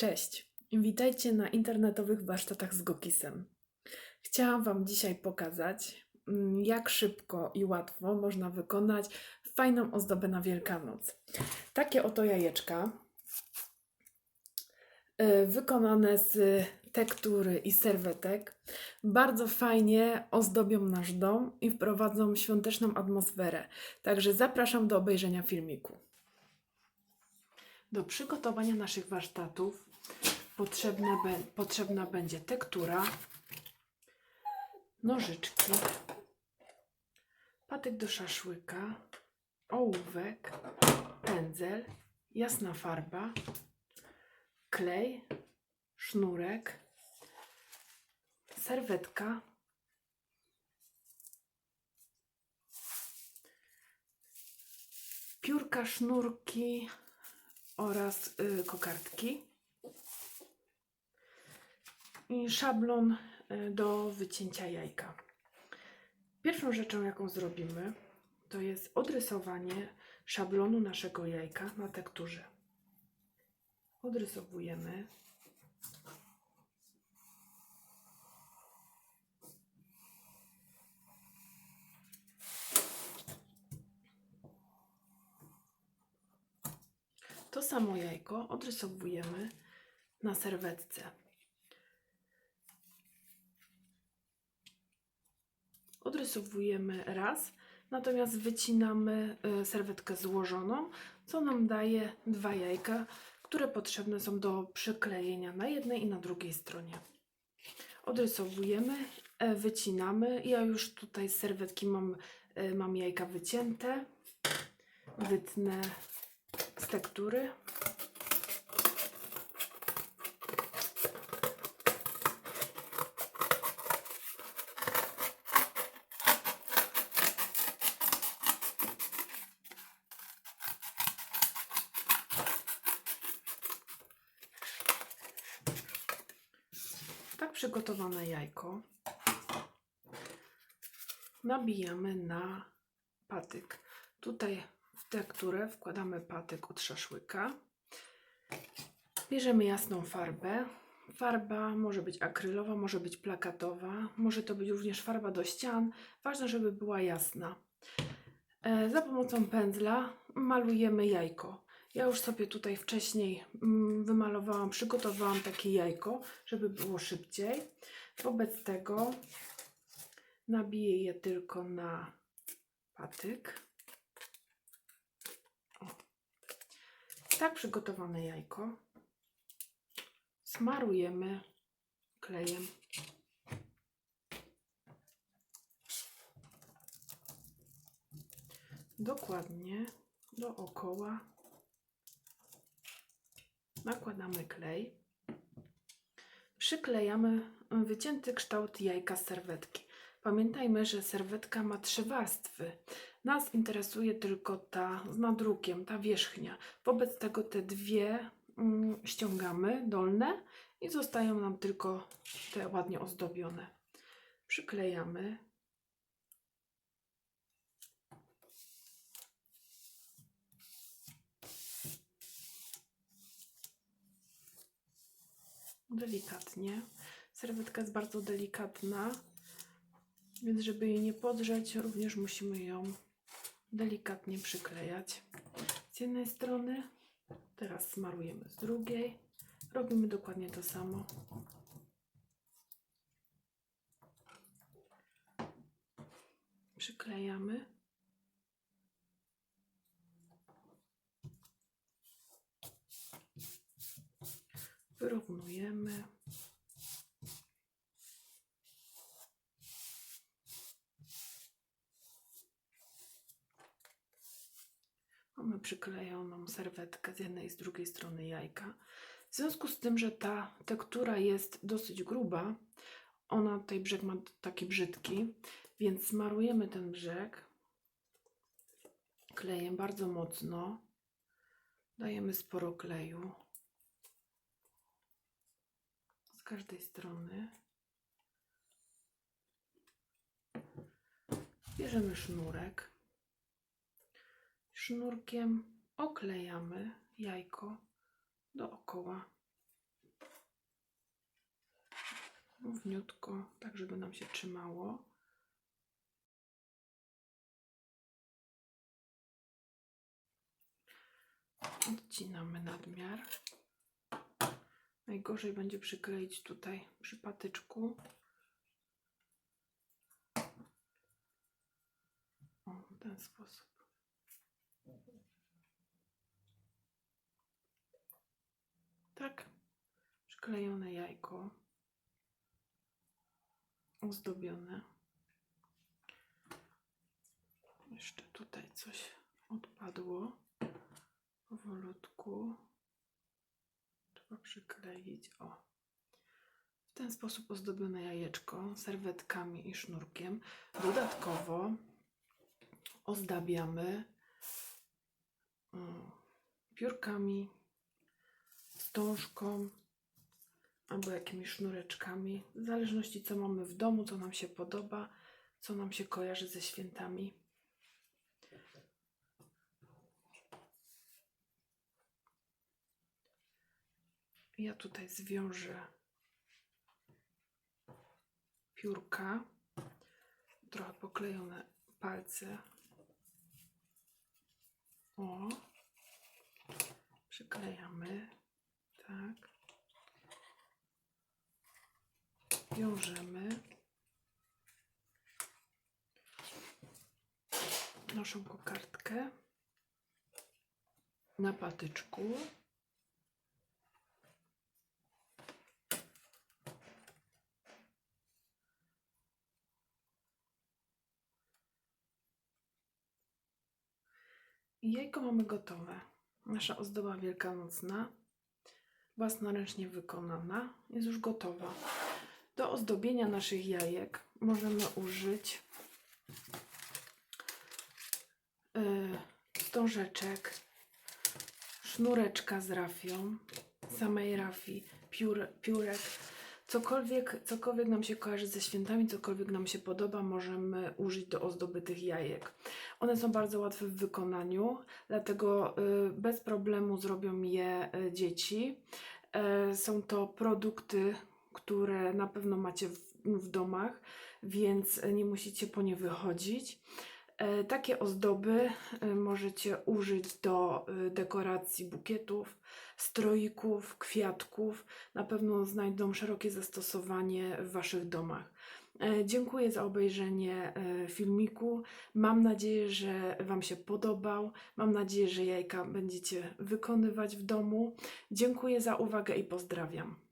Cześć, witajcie na internetowych warsztatach z Gokisem. Chciałam Wam dzisiaj pokazać, mm, jak szybko i łatwo można wykonać fajną ozdobę na Wielkanoc. Takie oto jajeczka, y, wykonane z tektury i serwetek, bardzo fajnie ozdobią nasz dom i wprowadzą świąteczną atmosferę. Także zapraszam do obejrzenia filmiku. Do przygotowania naszych warsztatów potrzebna, be, potrzebna będzie tektura, nożyczki, patyk do szaszłyka, ołówek, pędzel, jasna farba, klej, sznurek, serwetka, piórka, sznurki oraz y, kokardki i szablon y, do wycięcia jajka. Pierwszą rzeczą, jaką zrobimy, to jest odrysowanie szablonu naszego jajka na tekturze. Odrysowujemy. To samo jajko odrysowujemy na serwetce. Odrysowujemy raz, natomiast wycinamy y, serwetkę złożoną, co nam daje dwa jajka, które potrzebne są do przyklejenia na jednej i na drugiej stronie. Odrysowujemy, e, wycinamy. Ja już tutaj z serwetki mam, e, mam jajka wycięte. Wytnę tektury. Tak przygotowane jajko nabijamy na patyk. Tutaj tekturę wkładamy patyk od szaszłyka. Bierzemy jasną farbę. Farba może być akrylowa, może być plakatowa, może to być również farba do ścian. Ważne, żeby była jasna. E, Za pomocą pędzla malujemy jajko. Ja już sobie tutaj wcześniej mm, wymalowałam, przygotowałam takie jajko, żeby było szybciej. Wobec tego nabiję je tylko na patyk. Tak przygotowane jajko smarujemy klejem. Dokładnie dookoła nakładamy klej. Przyklejamy wycięty kształt jajka serwetki. Pamiętajmy, że serwetka ma trzy warstwy. Nas interesuje tylko ta z nadrukiem, ta wierzchnia. Wobec tego te dwie mm, ściągamy dolne i zostają nam tylko te ładnie ozdobione. Przyklejamy. Delikatnie. Serwetka jest bardzo delikatna, więc żeby jej nie podrzeć, również musimy ją delikatnie przyklejać. Z jednej strony, teraz smarujemy z drugiej. Robimy dokładnie to samo. Przyklejamy. Wyrównujemy. Mamy przyklejoną serwetkę z jednej i z drugiej strony jajka. W związku z tym, że ta tektura jest dosyć gruba, ona tutaj brzeg ma taki brzydki, więc smarujemy ten brzeg klejem bardzo mocno. Dajemy sporo kleju z każdej strony. Bierzemy sznurek. Sznurkiem oklejamy jajko dookoła. równiutko, tak żeby nam się trzymało. Odcinamy nadmiar. Najgorzej będzie przykleić tutaj przy patyczku. O, w ten sposób. Tak. Przyklejone jajko. Ozdobione. Jeszcze tutaj coś odpadło. Powolutku. Trzeba przykleić. O. W ten sposób ozdobione jajeczko serwetkami i sznurkiem. Dodatkowo ozdabiamy o, piórkami, wstążką albo jakimiś sznureczkami, w zależności co mamy w domu, co nam się podoba, co nam się kojarzy ze świętami. Ja tutaj zwiążę piórka, trochę poklejone palce. O, przyklejamy, tak. Wiążemy. Naszą kokardkę na patyczku. Jajko mamy gotowe. Nasza ozdoba wielkanocna, własnoręcznie wykonana, jest już gotowa. Do ozdobienia naszych jajek możemy użyć yy, wstążeczek, sznureczka z rafią, samej rafii, piór, piórek. Cokolwiek, cokolwiek nam się kojarzy ze świętami, cokolwiek nam się podoba, możemy użyć do ozdoby tych jajek. One są bardzo łatwe w wykonaniu, dlatego y, bez problemu zrobią je y, dzieci. E, Są to produkty, które na pewno macie w, w domach, więc nie musicie po nie wychodzić. E, Takie ozdoby y, możecie użyć do y, dekoracji bukietów, stroików, kwiatków. Na pewno znajdą szerokie zastosowanie w Waszych domach. E, Dziękuję za obejrzenie e, filmiku. Mam nadzieję, że Wam się podobał. Mam nadzieję, że jajka będziecie wykonywać w domu. Dziękuję za uwagę i pozdrawiam.